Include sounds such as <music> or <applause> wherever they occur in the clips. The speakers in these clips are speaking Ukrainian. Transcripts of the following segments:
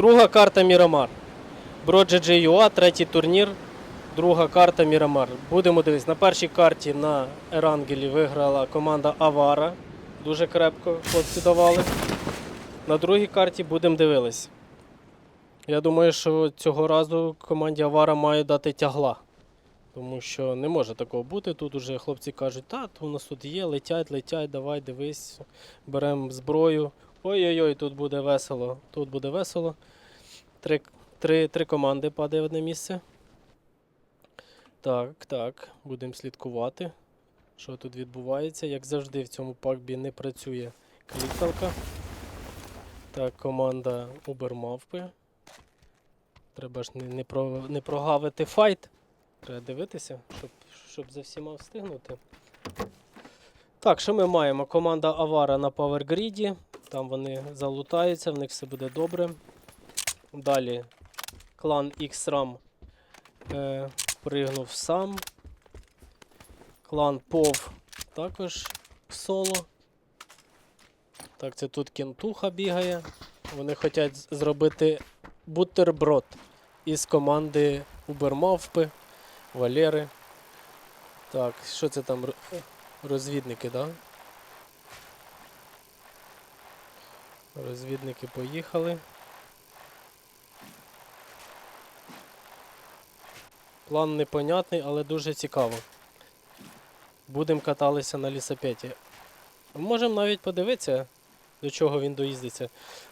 Друга карта Мірамар. Броджеджі ЮА, третій турнір. Друга карта Мірамар. Будемо дивитися. На першій карті на Ерангелі виграла команда Авара. Дуже крепко хлопці давали. На другій карті будемо дивитись. Я думаю, що цього разу команді Авара має дати тягла. Тому що не може такого бути. Тут уже хлопці кажуть, та, у нас тут є, летять, летять, давай, дивись, беремо зброю. Ой-ой-ой, тут буде весело. Тут буде весело. Три, три, три команди падає в одне місце. Так, так, будемо слідкувати, що тут відбувається. Як завжди, в цьому пакбі не працює клікалка. Так, команда Убермавпи. Треба ж не, не, про, не прогавити файт. Треба дивитися, щоб, щоб за всіма встигнути. Так, що ми маємо? Команда Авара на Павергріді. Там вони залутаються, в них все буде добре. Далі клан X-Ram е, пригнув сам. Клан Пов також соло. Так, це тут кентуха бігає. Вони хочуть зробити бутерброд із команди Убермавпи, Валери. Так, що це там? Розвідники, так? Да? Розвідники поїхали. План непонятний, але дуже цікаво. Будемо каталися на лісопеті. Можемо навіть подивитися, до чого він доїздиться.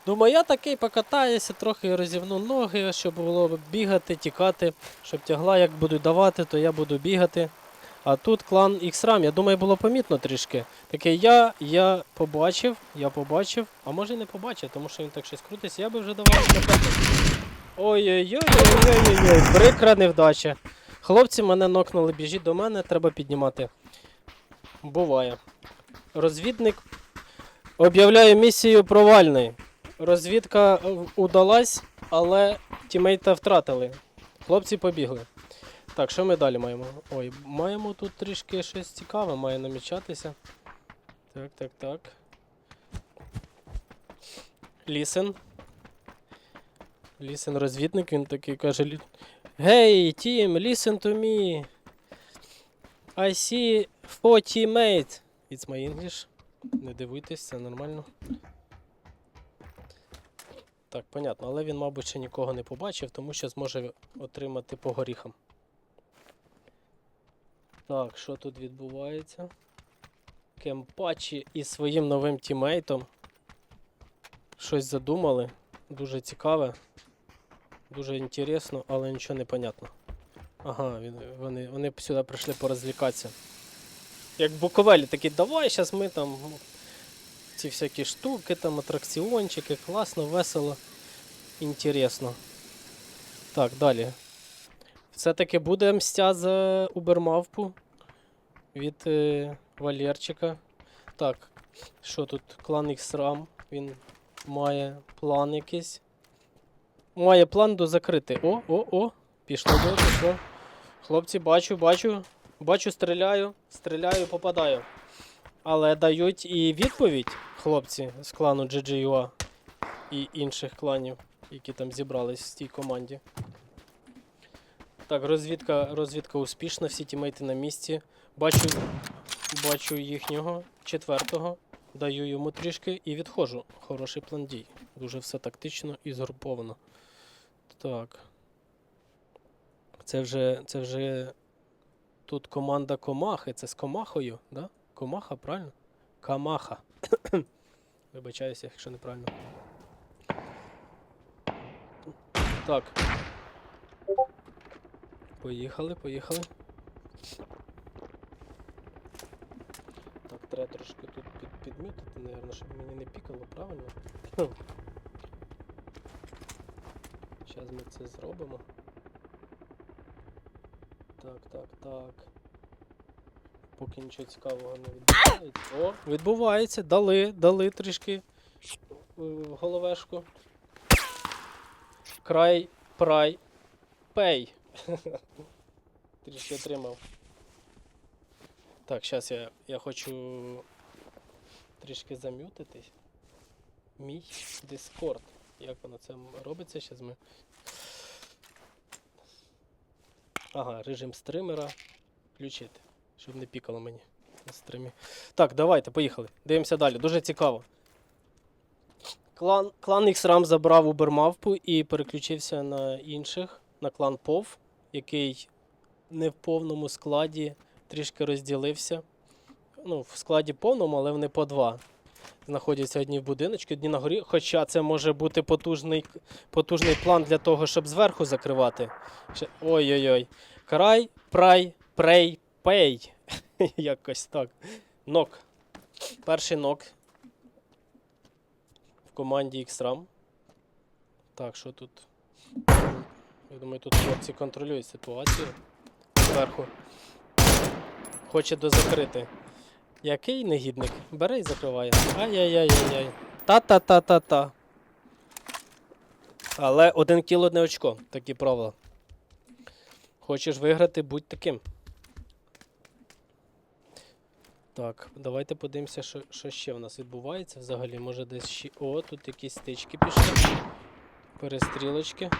Думаю, я такий покатаюся, трохи розівну ноги, щоб було бігати, тікати, щоб тягла, як будуть давати, то я буду бігати. А тут клан X-Ram, я думаю, було помітно трішки. Таке я, я побачив, я побачив, а може і не побачив, тому що він так щось крутиться, я би вже давав скакати. Ой-ой-ой-ой-ой-ой, прикра невдача. Хлопці мене нокнули, біжіть до мене, треба піднімати. Буває. Розвідник об'являє місію провальною. Розвідка удалась, але тімейта втратили. Хлопці побігли. Так, що ми далі маємо? Ой, маємо тут трішки щось цікаве, має намічатися. Так, так, так. Лісен. Лісен розвідник, він такий каже: «Лі- Гей, тім, listen to me. I see four teammates. It's my English. Не дивуйтесь, це нормально. Так, понятно, але він, мабуть, ще нікого не побачив, тому що зможе отримати по горіхам. Так, що тут відбувається? Кемпачі із своїм новим тімейтом. Щось задумали. Дуже цікаве. Дуже інтересно, але нічого не понятно. Ага, він, вони, вони сюди прийшли порозвлікатися. Як Буковелі такі, давай, зараз ми там ці всякі штуки, там атракціончики, класно, весело, інтересно. Так, далі. Все-таки буде мстя за Убермавпу від е, Валерчика. Так, що тут? Клан X-Ram. Він має план якийсь. Має план до закрити. О, о, о! Пішло до пішло. Хлопці, бачу, бачу. Бачу, стріляю, стріляю, попадаю. Але дають і відповідь хлопці з клану GGUA і інших кланів, які там зібрались в тій команді. Так, розвідка, розвідка успішна, всі тімейти на місці. Бачу, бачу їхнього четвертого, даю йому трішки і відходжу. Хороший план дій. Дуже все тактично і згруповано. Так. Це вже, це вже тут команда Комахи. Це з Комахою, да? Комаха, правильно? Камаха. <coughs> Вибачаюся, якщо неправильно. Так. Поїхали, поїхали. Так, треба трошки тут під, підмітити, наверное, щоб мені не пікало, правильно? Зараз ми це зробимо. Так, так, так. Поки нічого цікавого не відбувається. О, відбувається, дали, дали трішки е, головешку. Край, прай, пей. <laughs> Трішки отримав. Так, зараз я, я хочу трішки зам'ютитись. Мій Discord. Як воно це робиться? Щас ми. Ага, режим стримера. Включити. Щоб не пікало мені на стримі. Так, давайте, поїхали. Дивимося далі. Дуже цікаво. Клан, клан X-Ram забрав Убермавпу і переключився на інших, на клан POV, який не в повному складі трішки розділився. Ну, в складі повному, але вони по два. Знаходяться одні в будиночку, одні на горі. Хоча це може бути потужний, потужний план для того, щоб зверху закривати. Ой-ой-ой. Край, прай, прей, пей. <laughs> Якось так. Нок. Перший нок в команді X-Ram. Так, що тут? Я думаю, тут хлопці контролюють ситуацію. Зверху. Хоче дозакрити. Який негідник? Бере і закриває. Ай-яй-яй-яй-яй. Та-та-та-та-та. Але один кіл одне очко. Такі правила. Хочеш виграти, будь таким. Так, давайте подивимося, що, що ще в нас відбувається взагалі. Може десь ще. О, тут якісь стички пішли. Перестрілочки.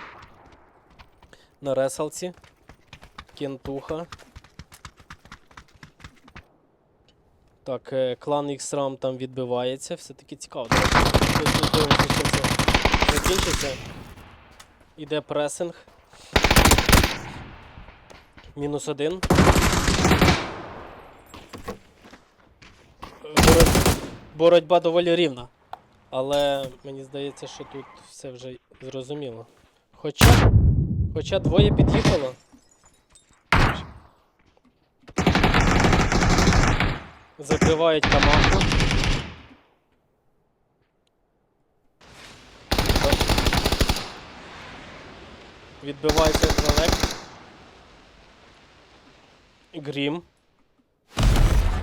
На ресалці. Кентуха. Так, е, клан X-Ram там відбивається. Все-таки цікаво. Дивимося, закінчиться. Іде пресинг. Мінус один. Боротьба доволі рівна. Але мені здається, що тут все вже зрозуміло. Хоча. Хоча двоє під'їхало. Закривають камаху. Відбивається далек. Грім.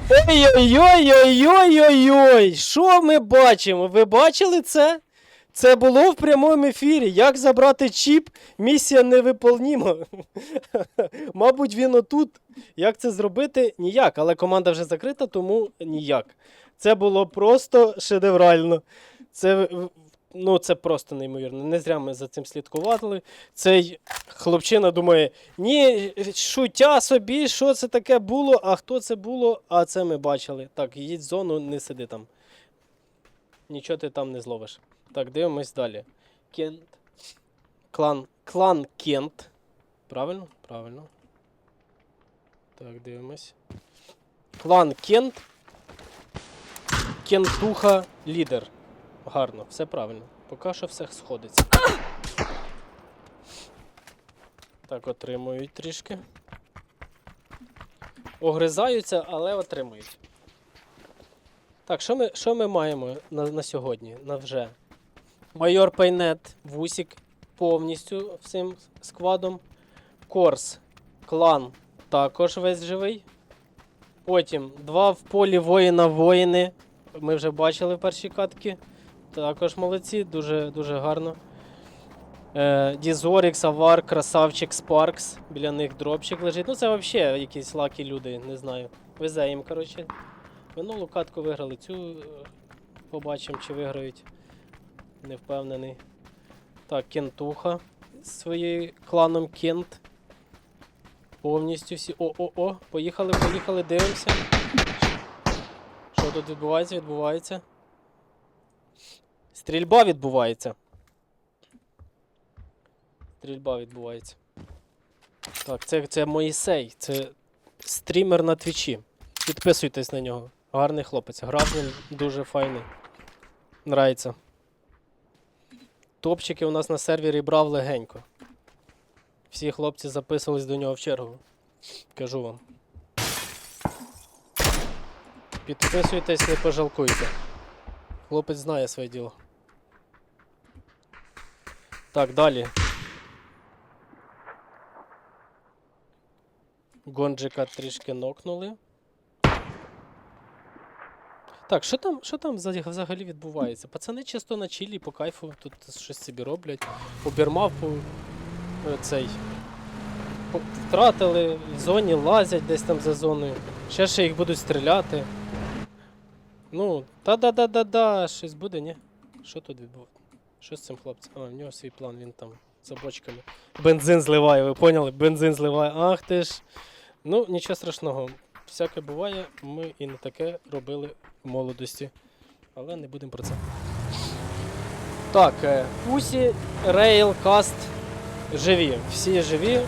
Ой-ой-ой-ой-ой-ой-ой! Що ми бачимо? Ви бачили це? Це було в прямому ефірі. Як забрати чіп? Місія невиполніма. <laughs> Мабуть, він отут. Як це зробити? Ніяк. Але команда вже закрита, тому ніяк. Це було просто шедеврально. Це, ну, це просто неймовірно. Не зря ми за цим слідкували. Цей хлопчина думає: ні, шуття собі, що це таке було, а хто це було, а це ми бачили. Так, їдь в зону, не сиди там. Нічого ти там не зловиш. Так, дивимось далі. Кент. Клан. Клан Кент. Правильно? Правильно. Так, дивимось. Клан Кент. Кентуха лідер. Гарно, все правильно. Поки що все сходиться. Так, отримують трішки. Огризаються, але отримують. Так, що ми, що ми маємо на, на сьогодні? На вже? Майор Пайнет, Вусік повністю всім складом. Корс, клан також весь живий. Потім два в полі воїна воїни. Ми вже бачили в першій катки. Також молодці, дуже, дуже гарно. Е, Дізорікс, Авар, Красавчик, Спаркс. Біля них дропчик лежить. Ну це взагалі якісь лакі люди, не знаю. Везе їм, коротше. Минулу катку виграли, цю е, побачимо, чи виграють. Не впевнений. Так, Кентуха з своєю кланом Кент. Повністю всі. О-о-о! Поїхали, поїхали, дивимося. Що тут відбувається? Відбувається. Стрільба відбувається. Стрільба відбувається. Так, це, це Моїсей. Це стрімер на твічі. Підписуйтесь на нього. Гарний хлопець. Грав він дуже файний. Нравиться. Топчики у нас на сервері брав легенько. Всі хлопці записувались до нього в чергу. Кажу вам. Підписуйтесь, не пожалкуйте. Хлопець знає своє діло. Так, далі. Гонджика трішки нокнули. Так, що там, що там взагалі відбувається? Пацани чисто на чилі по кайфу тут щось собі роблять. Обірмав по е, цей. Втратили, в зоні лазять десь там за зоною. Ще ще їх будуть стріляти. Ну, та-да-да-да-да, щось буде, ні? Що тут відбувається? Що з цим хлопцем? А, в нього свій план, він там за бочками. Бензин зливає, ви поняли? Бензин зливає. Ах ти ж. Ну, нічого страшного. Всяке буває, ми і не таке робили в молодості. Але не будемо про це. Так, е, Пусі, Рейл, Каст живі. Всі живі,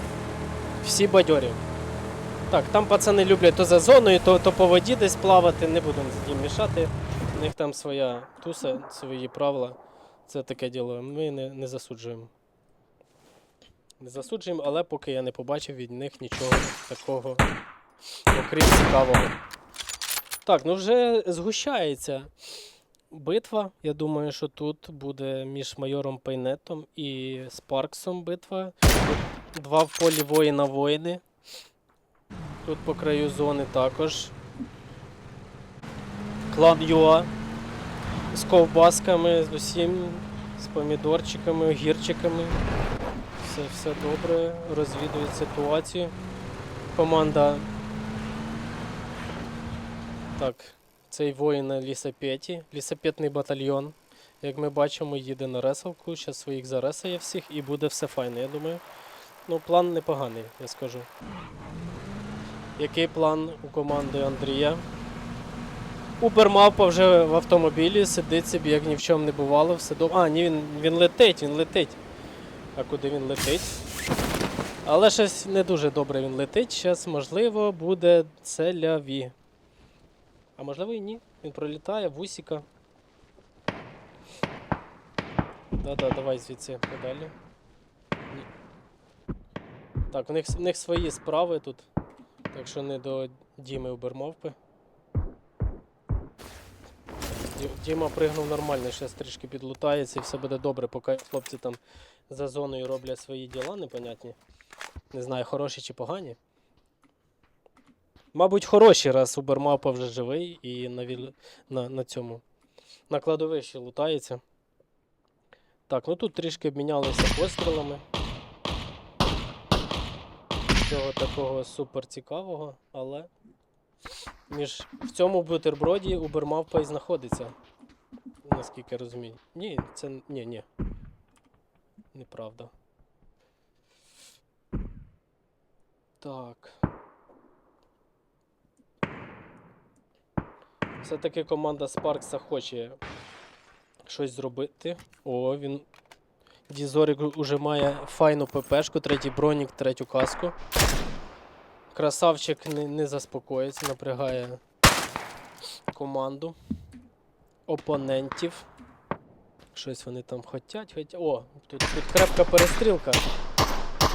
всі бадьорі. Так, там пацани люблять то за зоною, то, то по воді десь плавати, не будемо їм мішати. У них там своя туса, свої правила. Це таке діло. Ми не, не засуджуємо. Не засуджуємо, але поки я не побачив від них нічого такого, окрім цікавого. Так, ну вже згущається битва. Я думаю, що тут буде між майором Пейнетом і Спарксом битва. Два в полі воїна воїни. Тут по краю зони також. Клан Юа з ковбасками, з усім, з помідорчиками, огірчиками. Все, все добре, розвідують ситуацію. Команда. Так, цей воїн на лісопеті, лісопетний батальйон. Як ми бачимо, їде на реселку, зараз своїх заресає всіх і буде все файно, я думаю. Ну, план непоганий, я скажу. Який план у команди Андрія? Убермавпа вже в автомобілі, сидить собі, як ні в чому не бувало, все добре. А, ні, він, він летить, він летить. А куди він летить? Але щось не дуже добре він летить. Зараз, можливо, буде целяві. А можливо і ні. Він пролітає, вусіка. Да-да, давай звідси подалі. Ні. Так, у них, у них свої справи тут. Так що не до Діми Убермовпи. Діма пригнув нормально, зараз трішки підлутається і все буде добре, поки хлопці там за зоною роблять свої діла непонятні. Не знаю, хороші чи погані. Мабуть, хороші, раз Убермапа вже живий і на, на, на цьому. На кладовищі лутається. Так, ну тут трішки обмінялися пострілами. Нічого такого супер цікавого, але між в цьому бутерброді Убермавпа і знаходиться. Наскільки я розумію. Ні, це ні, ні. Неправда. Так. Все-таки команда Спаркса хоче щось зробити. О, він. Дізорик уже має файну ППшку, третій бронік, третю каску. Красавчик не, не заспокоїться, напрягає команду опонентів. Щось вони там хотять, хотять. О, тут, тут крепка перестрілка.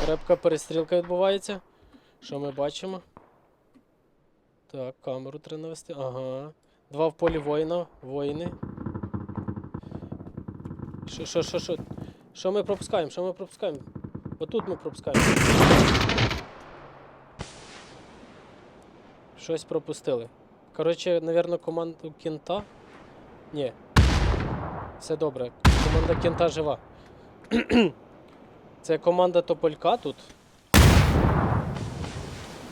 Крепка перестрілка відбувається. Що ми бачимо? Так, камеру треба навести. Ага. Два в полі воїна. Воїни. Що, що, що, що? Що ми пропускаємо? Що ми пропускаємо? Отут ми пропускаємо. Щось пропустили. Коротше, напевно, команду кінта. Ні. Все добре. Команда кінта жива. Це команда Тополька тут.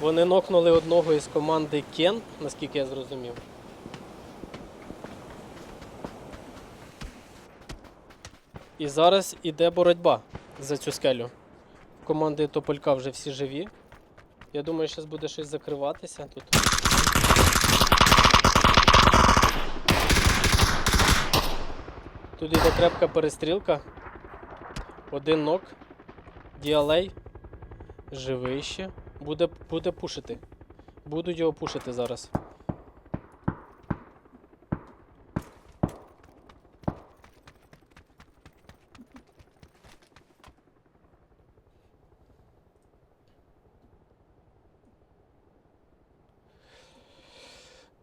Вони нокнули одного із команди Кен, наскільки я зрозумів. І зараз іде боротьба за цю скелю. Команди Тополька вже всі живі. Я думаю, зараз буде щось закриватися тут. Тут іде крепка перестрілка. Один нок. Діалей. Живий ще. Буде, буде пушити. Будуть його пушити зараз.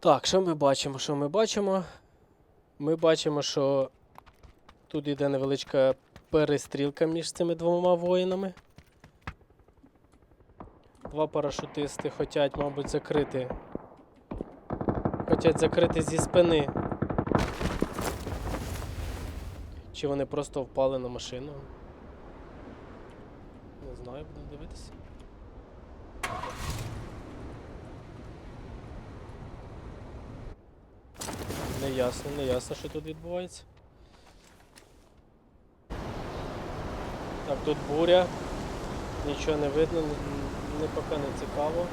Так, що ми бачимо? Що ми бачимо? Ми бачимо, що тут йде невеличка перестрілка між цими двома воїнами. Два парашутисти хочуть, мабуть, закрити. Хочуть закрити зі спини. Чи вони просто впали на машину? Не знаю, буду дивитися. Не ясно, не ясно, що тут відбувається. Так, тут буря. Нічого не видно, не поки не цікаво.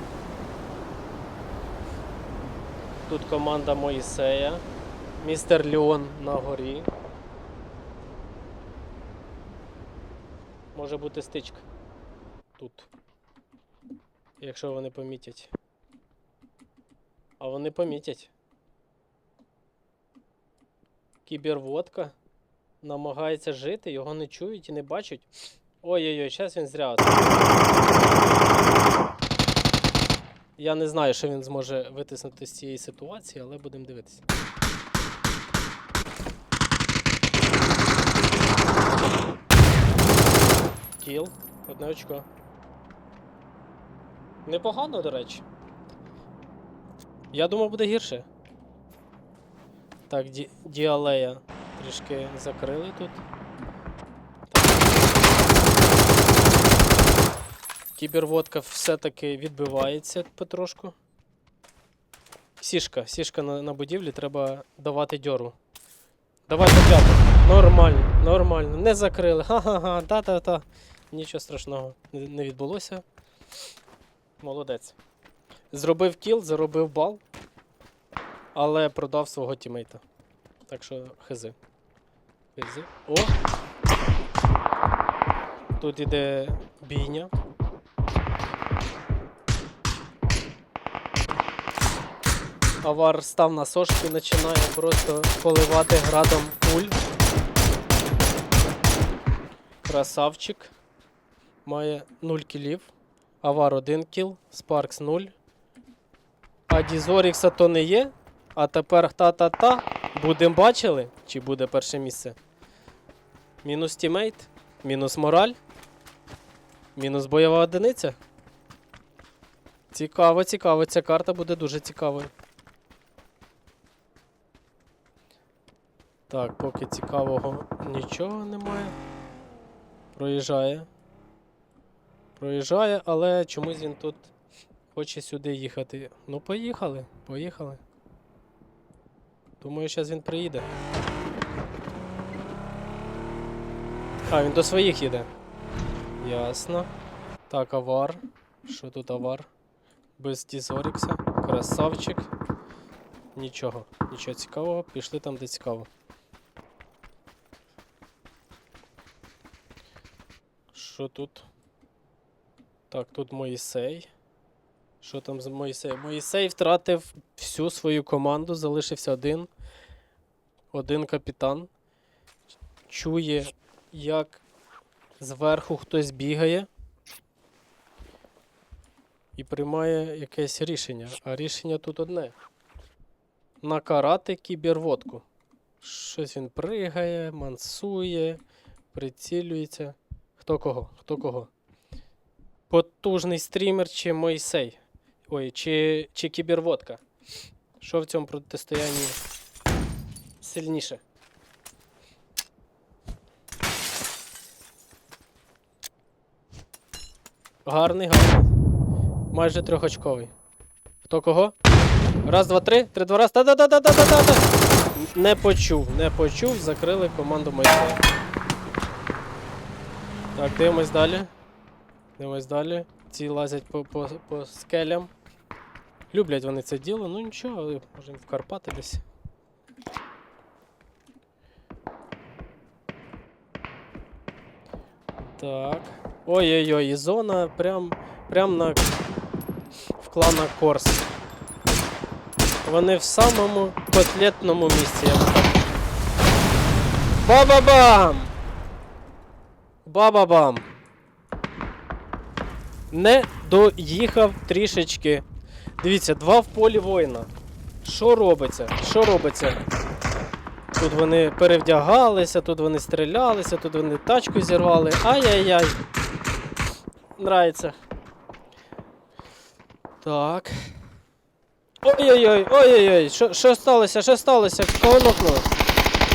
Тут команда Моїсея. Містер Леон на горі. Може бути стичка. Тут. Якщо вони помітять. А вони помітять. Кіберводка намагається жити, його не чують і не бачать. Ой-ой-ой, зараз він зря. Я не знаю, що він зможе витиснути з цієї ситуації, але будемо дивитися. Кіл, одне очко. Непогано, до речі. Я думав, буде гірше. Так, ді- діалея трішки закрили тут. Кіберводка все-таки відбивається потрошку. Сішка, сішка на, на будівлі, треба давати дьору. Давай п'яту. Нормально, нормально. Не закрили. Ха-ха-ха, та-та-та. Нічого страшного не відбулося. Молодець. Зробив кіл, заробив бал, але продав свого тімейта. Так що хизи. Хизи. О! Тут іде бійня. Авар став на сошки, починає просто поливати градом куль. Красавчик. Має 0 кілів. Авар 1 кіл, Спаркс 0. А Дізорікса то не є. А тепер та-та-та. Будем бачили, чи буде перше місце. Мінус тімейт, мінус мораль, мінус бойова одиниця. Цікаво, цікаво. Ця карта буде дуже цікавою. Так, поки цікавого нічого немає. Проїжджає. Проїжджає, але чомусь він тут хоче сюди їхати. Ну, поїхали, поїхали. Думаю, зараз він приїде. А, він до своїх їде. Ясно. Так, авар. Що тут авар? Без Дізорікса. Красавчик. Нічого, нічого цікавого. Пішли там, де цікаво. Що тут? Так, тут Моїсей. Що там з Моїсеєм? Моїсей втратив всю свою команду, залишився один. Один капітан. Чує, як зверху хтось бігає. І приймає якесь рішення. А рішення тут одне: накарати кіберводку. Щось він пригає, мансує, прицілюється. Хто кого? Хто кого? Потужний стрімер чи Мойсей? Ой, чи, чи кіберводка? Що в цьому протистоянні сильніше? Гарний, гарний. Майже трьохочковий. Хто кого? Раз, два, три. Три, два, раз. Та-да-да-да-да-да-да. Не почув, не почув. Закрили команду Мойсея. Так, дивимось далі. Дивимось далі. Ці лазять по, по, по скелям. Люблять вони це діло, ну нічого, можемо в Карпати десь. Так. Ой-ой-ой, і зона прям, прям на в клана Корс. Вони в самому котлетному місці. Ба-ба-бам! Ба-ба-бам! Не доїхав трішечки. Дивіться, два в полі воїна. Що робиться? Що робиться? Тут вони перевдягалися, тут вони стрілялися, тут вони тачку зірвали. Ай-яй-яй. Нравиться. Так. Ой-ой-ой, ой-ой-ой, що, сталося? Що сталося? Кого?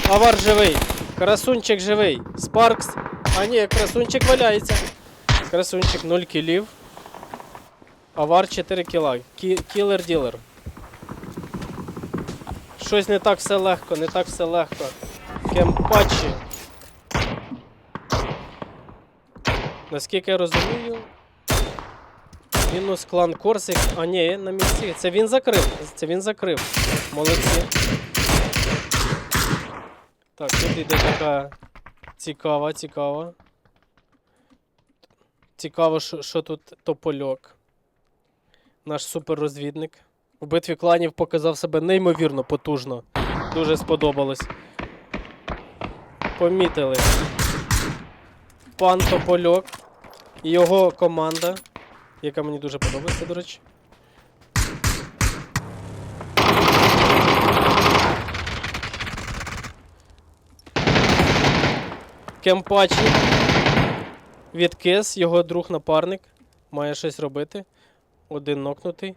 Авар живий. Красунчик живий. Спаркс. А ні, красунчик валяється. Красунчик 0 кілів. Авар 4 кіла. Кілер ділер. Щось не так все легко, не так все легко. Кемпачі. Наскільки я розумію. Мінус клан Корсик. А ні, на місці. Це він закрив. Це він закрив. Молодці. Так, тут іде така цікава, цікава. Цікаво, що, що тут топольок. Наш суперрозвідник. В битві кланів показав себе неймовірно потужно. Дуже сподобалось. Помітили. Пан Топольок і його команда, яка мені дуже подобається, до речі. Кемпачі. Відкис, його друг-напарник. Має щось робити. Один нокнутий.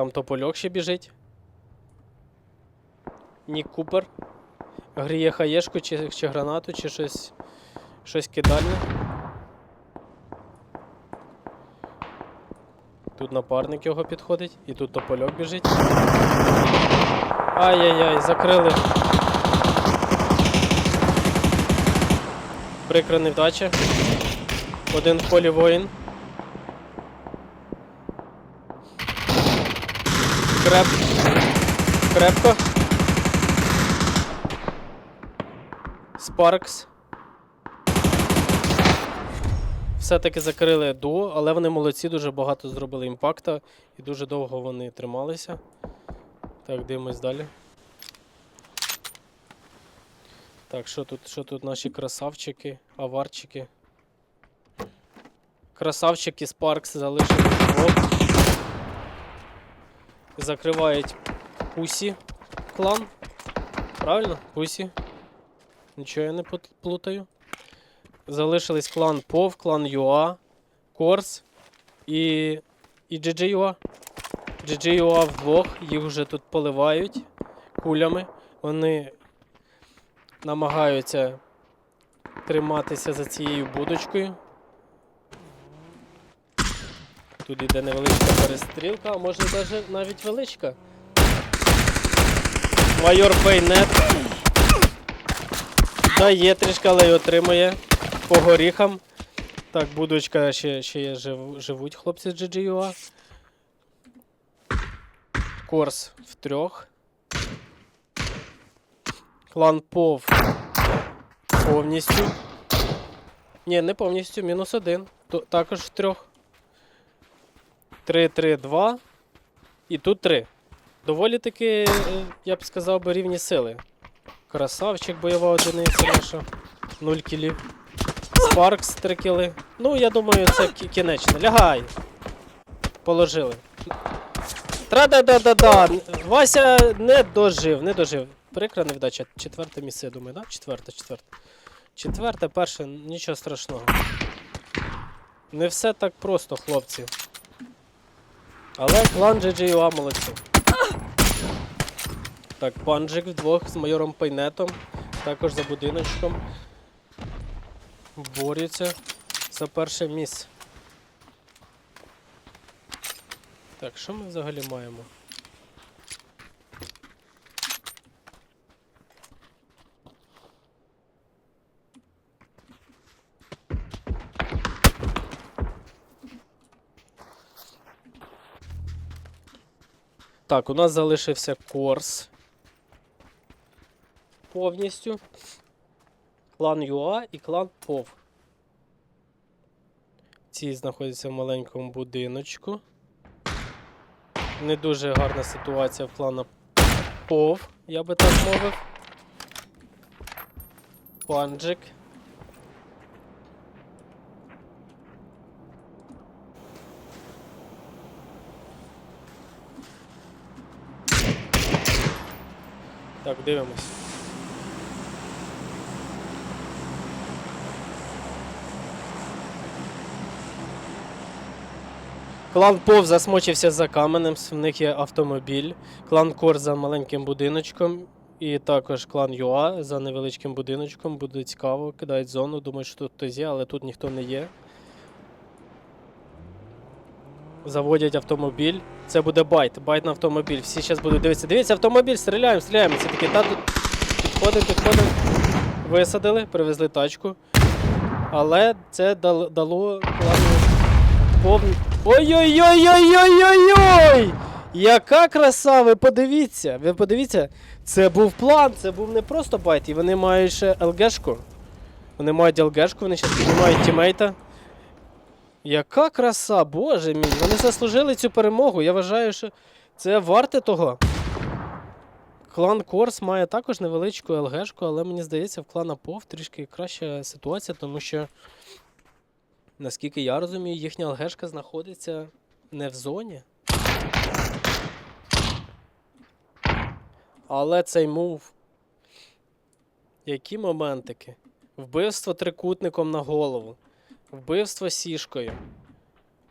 Там топольок ще біжить. Нік Купер. Гріє хаєшку чи, чи гранату, чи щось. Щось кидальне. Тут напарник його підходить, і тут топольок біжить. Ай-яй-яй, закрили. Прикра невдача. Один в полі воїн. Креп. Крепко. Спаркс. Все-таки закрили дуо, але вони молодці, дуже багато зробили імпакта і дуже довго вони трималися. Так, дивимось далі. Так, що тут, що тут наші красавчики, аварчики? Красавчики Спаркс залишили двох. Закривають Пусі клан. Правильно? Пусі. Нічого я не плутаю. Залишились клан POV, клан UA, Корс і. і GGUA. GGUA вдвох, їх вже тут поливають кулями. Вони намагаються триматися за цією будочкою. Тут іде невеличка перестрілка, а може даже навіть величка. Майор Бейнет. Дає трішки, але й отримує по горіхам. Так, будочка ще, ще є жив, живуть хлопці з GGUA. Корс в трьох. Клан Пов повністю. Ні, не повністю, мінус один. Також в трьох. 3, 3, 2. І тут 3. Доволі таки, е, я б сказав би, рівні сили. Красавчик, бойова одиниця наша. 0 кілів. Спаркс 3 кіли. Ну, я думаю, це кінечно. Лягай. Положили. Тра-да-да-да-да. Вася не дожив, не дожив. Прикра невдача. Четверте місце, я думаю? Да? Четверте, четверте. Четверте, перше, нічого страшного. Не все так просто, хлопці. Але клан GGUA молодці. Так, панджик вдвох з майором Пайнетом. Також за будиночком. Борються за перше місце. Так, що ми взагалі маємо? Так, у нас залишився Корс. Повністю. Клан ЮА і клан ПОВ. Ці знаходяться в маленькому будиночку. Не дуже гарна ситуація в клана ПОВ, я би так мовив. Панджик. Так, дивимось. Клан Пов засмочився за каменем, в них є автомобіль. Клан Кор за маленьким будиночком. І також клан Юа за невеличким будиночком. Буде цікаво, кидають зону. Думаю, що тут хтось є, але тут ніхто не є. Заводять автомобіль. Це буде байт. Байт на автомобіль. Всі зараз будуть дивитися. Дивіться, автомобіль, стріляємо, стріляємо. Це такі, та підходимо, підходимо. висадили, привезли тачку. Але це дал- дало клану повний. Ой-ой-ой-ой-ой-ой-ой! Яка краса! Ви подивіться! Ви подивіться, це був план, це був не просто байт, і вони мають ще ЛГшку. Вони мають ЛГшку, вони зараз піднімають тімейта. Яка краса, боже мій! Вони заслужили цю перемогу. Я вважаю, що це варте того. Клан Корс має також невеличку ЛГшку, але мені здається, в клана Пов трішки краща ситуація, тому що, наскільки я розумію, їхня ЛГшка знаходиться не в зоні. Але цей мув. Які моментики? Вбивство трикутником на голову. Вбивство сішкою.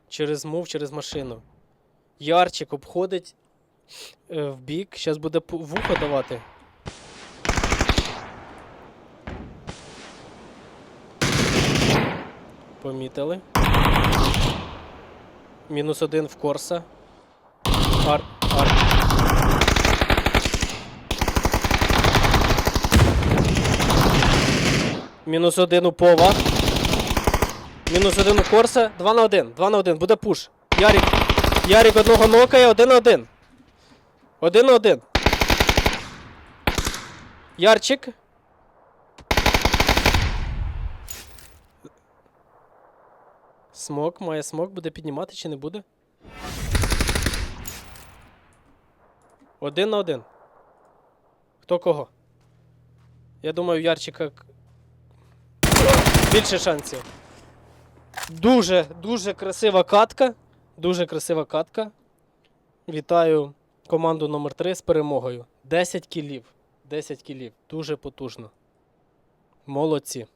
Через мув, через машину. Ярчик обходить е, в бік. Зараз буде вухо давати. Помітили. Мінус один в Корса. Ар. Ар. Мінус один у Пова. Мінус один у Корса. Два на один. Два на один. Буде пуш. Ярік. Ярік одного нокає, один на один. Один на один. Ярчик. Смок, має смок, буде піднімати чи не буде? Один на один. Хто кого? Я думаю, Ярчика більше шансів. Дуже, дуже красива катка. Дуже красива катка. Вітаю команду номер 3 з перемогою. 10 кілів. 10 кілів. Дуже потужно. Молодці.